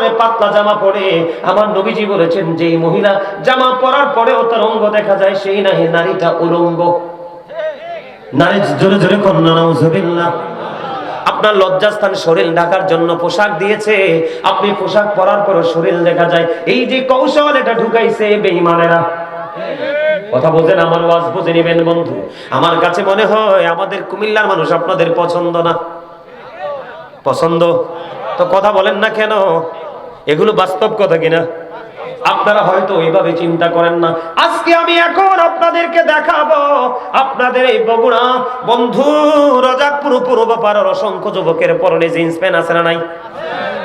পরে পাতলা জামা পরে আমার নবীজি বলেছেন যে মহিলা জামা পরার পরেও তার অঙ্গ দেখা যায়, সেই নাহি, নারীটা উলঙ্গ। নারী জোরে জোরে কন্যা, নাউজুবিল্লাহ। আপনার লজ্জাস্থান শরীর ঢাকার জন্য পোশাক দিয়েছে, আপনি পোশাক পরার পর শরীর দেখা যায়। এই যে কৌশল, এটা ঢুকাইছে বেঈমানেরা। কথা বলছেন, আমার ওয়াজ বুঝে নেবেন বন্ধু। আমার কাছে মনে হয়, আমাদের কুমিল্লার মানুষ আপনাদের পছন্দ না। পছন্দ? তো কথা বলেন না কেন? এগুলো বাস্তব কথা কিনা? আপনারা হয়তো ওইভাবে চিন্তা করেন না। আজকে আমি এখন আপনাদেরকে দেখাবো আপনাদের এই বগুড়া বন্ধু রজাকপুর পূর্ব পাড়ার অসংখ্য যুবকের পরনে জিন্স প্যান্ট আছে না নাই?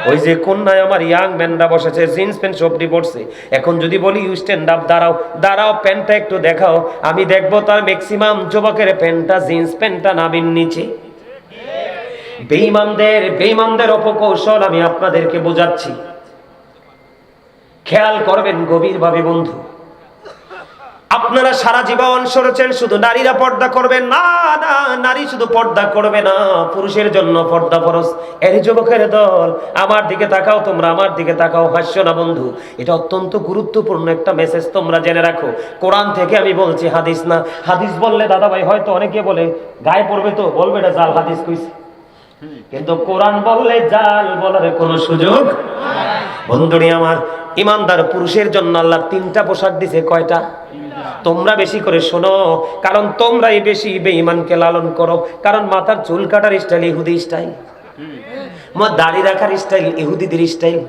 ওই যে কন্যায় আমার ইয়াং ম্যানরা বসেছে, জিন্স প্যান্ট সবটি পড়ছে এখন যদি বলি ইউ স্ট্যান্ড আপ দাঁড়াও দাঁড়াও, প্যান্টটা একটু দেখাও। আমি দেখব তার ম্যাক্সিমাম যুবকের প্যান্টটা, জিন্স প্যান্টটা নামিন নিচে। বেইমানদের বেইমানদের অপকৌশল আমি আপনাদেরকে বোঝাচ্ছি। খেয়াল করবেন গভীরভাবে, বন্ধু। আপনারা সারা জীবন সরেছেন, শুধু নারীরা পর্দা করবে না না, নারী শুধু পর্দা করবে না, পুরুষের জন্য পর্দা ফরজ। এর যুবকের দল, আমার দিকে তাকাও তোমরা, আমার দিকে তাকাও, হাস্য না, বন্ধু। এটা অত্যন্ত গুরুত্বপূর্ণ একটা মেসেজ তোমরা জেনে রাখো। কোরআন থেকে আমি বলছি, হাদিস না। হাদিস বললে দাদা ভাই হয়তো অনেকে বলে, গায়ে পড়বে তো, বলবে এটা জাল হাদিস কইছে। কিন্তু কোরআন বললে জাল বলার কোনো সুযোগ বন্ধুরি আমার ইমানদার পুরুষের জন্য আল্লাহ তিনটা পোশাক দিছে, কয়টা? তোমরা বেশি করে শোনো, কারণ তোমরাই বেশি বেঈমানকে লালন করো, কারণ মাথার চুল কাটার স্টাইল ইহুদি স্টাইল দাড়ি রাখার স্টাইল ইহুদিদের স্টাইল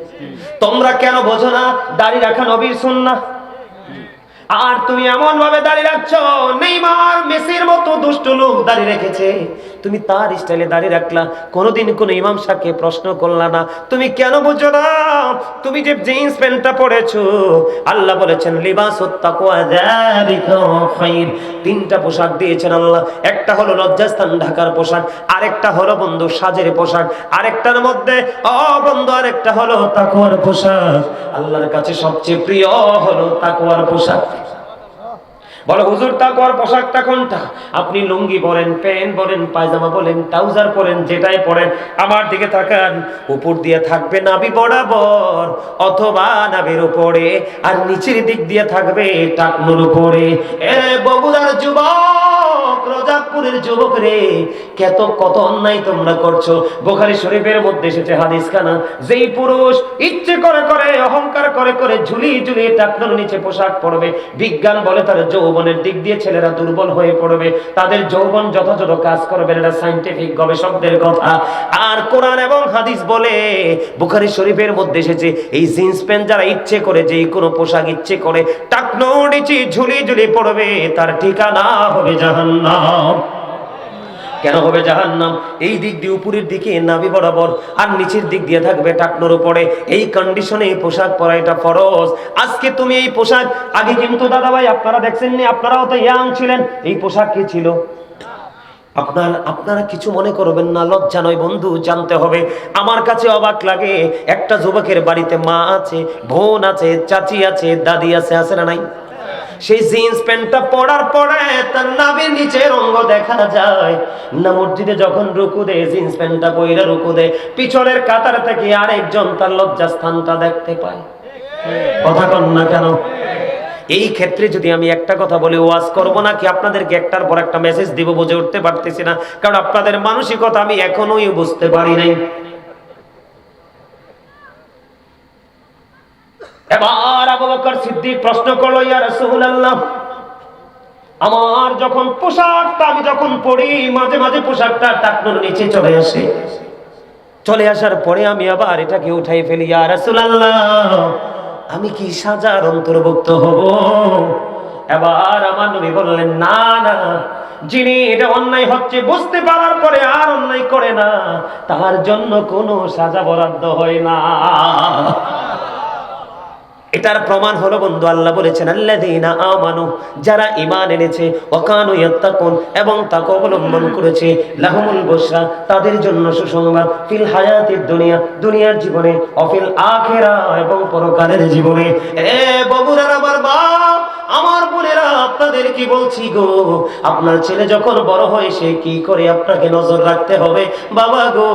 তোমরা কেন বোঝো না, দাড়ি রাখা নবীর সুন্না আর তুমি এমন ভাবে দাঁড়িয়ে রাখছো, নেইমার, মেসির মতো দুষ্ট লোক দাঁড়িয়ে রেখেছে। তুমি তার স্টাইলে দাঁড়িয়ে রাখলা। কোনোদিন কোন ইমাম সাহকে প্রশ্ন করলা না। তুমি কেন বুঝো না? তুমি যে জিন্স প্যান্টটা পরেছো, আল্লাহ বলেছেন, লিবাস তিনটা পোশাক দিয়েছেন আল্লাহ। একটা হলো লজ্জাস্থান ঢাকার পোশাক, আরেকটা হলো বন্ধু সাজের পোশাক, আরেকটার মধ্যে অ বন্ধু আরেকটা হলো তাকুয়ার পোশাক। আল্লাহর কাছে সবচেয়ে প্রিয় হলো তাকুয়ার পোশাক। বলো, হুজুর তাকুয়ার পোশাকটা কোনটা? আপনি লুঙ্গি পরেন, প্যান্ট পরেন, পায়জামা বলেন ট্রাউজার পরেন, যেটাই পরেন, আমার দিকে তাকান, উপর দিয়ে থাকবে নাভি বরাবর, অথবা নাভির উপরে, আর নিচের দিক দিয়ে থাকবে টাকনুর উপরে। এ বগুড়ার যুবক! রোজাপুরের যুবক রে, কত কত অন্যায় তোমরা করছ? বোখারি শরীফের মধ্যে এসেছে হাদিস খানা, যেই পুরুষ ইচ্ছে করে করে, অহংকার করে করে ঝুলি ঝুলিয়ে টাকনুর নিচে পোশাক পরবে, বিজ্ঞান বলে তার যৌবনের দিক দিয়ে ছেলেরা দুর্বল হয়ে পড়বে, তাদের যৌবন যথাযথ কাজ করবে এটা সাইন্টিফিক গবেষকদের কথা। আর কোরআন এবং হাদিস বলে, বুখারি শরীফের মধ্যে এসেছে, এই জিন্স প্যান্ট যারা ইচ্ছে করে যে কোনো পোশাক ইচ্ছে করে টাকনো নিচে ঝুলি ঝুলি পড়বে, তার ঠিকানা হবে জাহান্নাম। কেন হবে জাহান্নাম? এই দিক দিয়ে উপরের দিকে নাভি বরাবর, আর নিচের দিক দিয়ে থাকবে টাকনোর উপরে। এই কন্ডিশনে পোশাক পরা এটা ফরজ। আজকে তুমি এই পোশাক, আগে কিন্তু দাদা ভাই আপনারা দেখছেননি, আপনারাও তো ইয়াং ছিলেন। এই পোশাক কি ছিল? আপনার, আপনারা কিছু মনে করবেন না, লজ্জা নয় বন্ধু, জানতে হবে। আমার কাছে অবাক লাগে, একটা যুবকের বাড়িতে মা আছে, বোন আছে, চাচি আছে, দাদি আছে আছে না নাই? সেই জিন্স প্যান্টটা পরার পরে তার নাভির নিচে রঙ্গ দেখা যায়। না মসজিদে যখন রুকু দেয়, জিন্স প্যান্টটা বইরা রুকু দেয়, পিছনের কাতার থেকে আরেকজন তার লজ্জা স্থানটা দেখতে পায়। কথা কন না কেন? এই ক্ষেত্রে যদি আমি একটা কথা বলি ওয়াজ করব নাকি আপনাদেরকে একটার পর একটা মেসেজ দিব, বুঝে উঠতে পারতেছি না। কারণ আপনাদের মানসিকতা আমি এখনোই বুঝতে পারি নাই। এবার আবু বকর সিদ্দিক প্রশ্ন করল, ইয়া রাসূলুল্লাহ, আমার যখন পোশাকটা, আমি যখন পরি, মাঝে মাঝে পোশাকটা টাকনোর নিচে চলে আসে। চলে আসার পরে আমি আবার এটাকে উঠাই ফেলি, ইয়া রাসূলুল্লাহ, আমি কি সাজার অন্তর্ভুক্ত হব? এবার আমার নবী বললেন, না না, যিনি এটা অন্যায় হচ্ছে বুঝতে পারার পরে আর অন্যায় করে না, তার জন্য কোনো সাজা বরাদ্দ হয় না। এটার প্রমাণ হলো বন্ধু, আল্লাহ বলেছেন, আল্লাযীনা আমানু, যারা ঈমান এনেছে, ওয়াকানু ইয়াত্তাকুন এবং তাকে অবলম্বন করেছে, লাহুমুল বুশরা তাদের জন্য সুসংবাদ, ফিল হায়াতিদ দুনিয়া দুনিয়ার জীবনে অফিল আখিরা এবং পরকালের জীবনে। এ বাবুরা আমার মা আমার বোনেরা, আপনাদের কি বলছি গো? আপনার ছেলে যখন বড় হয়, সে কি করে আপনাকে নজর রাখতে হবে? বাবা গো,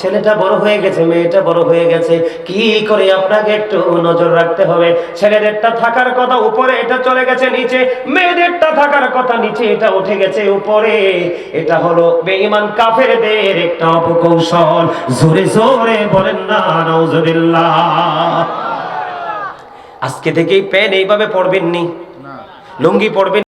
ছেলেটা বড় হয়ে গেছে, মেয়েটা বড় হয়ে গেছে, কি করে আপনাকে একটু নজর রাখতে হবে? ছেলেদেরটা থাকার কথা উপরে এটা চলে গেছে নিচে, মেয়েদেরটা থাকার কথা নিচে এটা উঠে গেছে উপরে। এটা হলো বেঈমান কাফেরদের একটা অপকৌশল। জোরে জোরে বলেন না, নাউজুবিল্লাহ। আজকে থেকেই প্যান এইভাবে পড়বেন নি লুঙ্গি পড়বেন